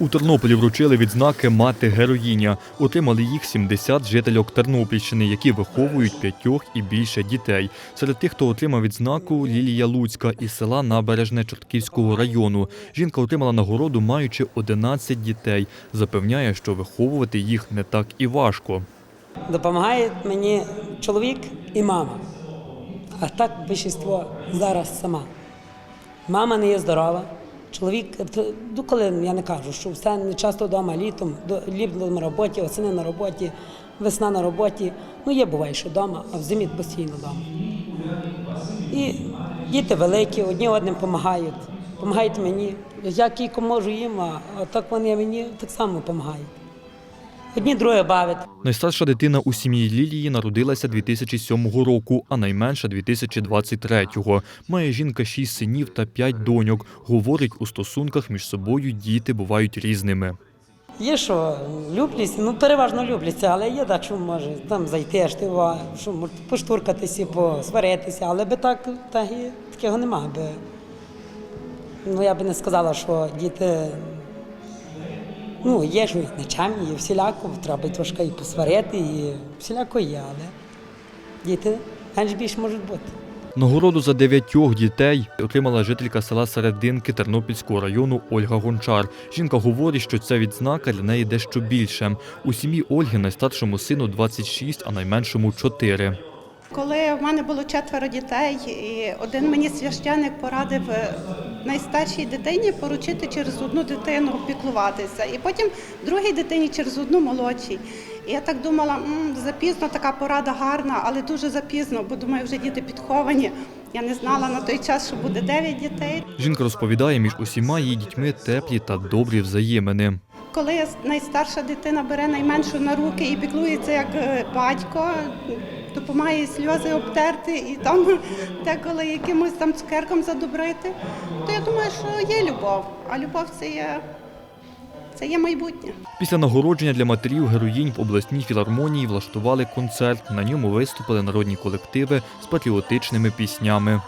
У Тернополі вручили відзнаки мати героїня. Отримали їх 70 жительок Тернопільщини, які виховують п'ятьох і більше дітей. Серед тих, хто отримав відзнаку, Лілія Луцька із села Набережне Чортківського району. Жінка отримала нагороду, маючи 11 дітей. Запевняє, що виховувати їх не так і важко. Допомагає мені чоловік і мама. А так більшість зараз сама. Мама не є здорова. Чоловік, ну коли я не кажу, що все не часто вдома літом, до- літом на роботі, осени на роботі, весна на роботі. Ну є буває, що вдома, а в зимі постійно вдома. І діти великі, одні одним допомагають. Допомагають мені. Я кілько можу їм, а так вони мені так само допомагають. Одні друге бавить. Найстарша дитина у сім'ї Лілії народилася 2007 року, а найменша 2023-го. Має жінка шість синів та п'ять доньок. Говорить, у стосунках між собою діти бувають різними. Є що любляться, ну переважно любляться, але є так, що може там зайти, аж ти що може поштуркатися, посваритися, але би так, так і такого нема. Би. Ну я би не сказала, що діти. Ну, є ж і нечемні, є всіляко, треба трошки і посварити, і всіляко є, але діти менш більш можуть бути. Нагороду за дев'ятьох дітей отримала жителька села Серединки Тернопільського району Ольга Гончар. Жінка говорить, що ця відзнака для неї дещо більше. У сім'ї Ольги найстаршому сину 26, а найменшому 4. Коли в мене було четверо дітей, і один мені священник порадив е, найстаршій дитині поручити через одну дитину піклуватися, і потім другій дитині через одну молодшій. І я так думала, «М, запізно така порада гарна, але дуже запізно, бо думаю, вже діти підховані. Я не знала на той час, що буде дев'ять дітей. Жінка розповідає, між усіма її дітьми теплі та добрі взаємини. Коли найстарша дитина бере найменшу на руки і піклується як е, батько, допомагає сльози обтерти і там деколи якимось там цукерком задобрити, то я думаю, що є любов. А любов це є, це є майбутнє. Після нагородження для матерів героїнь в обласній філармонії влаштували концерт. На ньому виступили народні колективи з патріотичними піснями.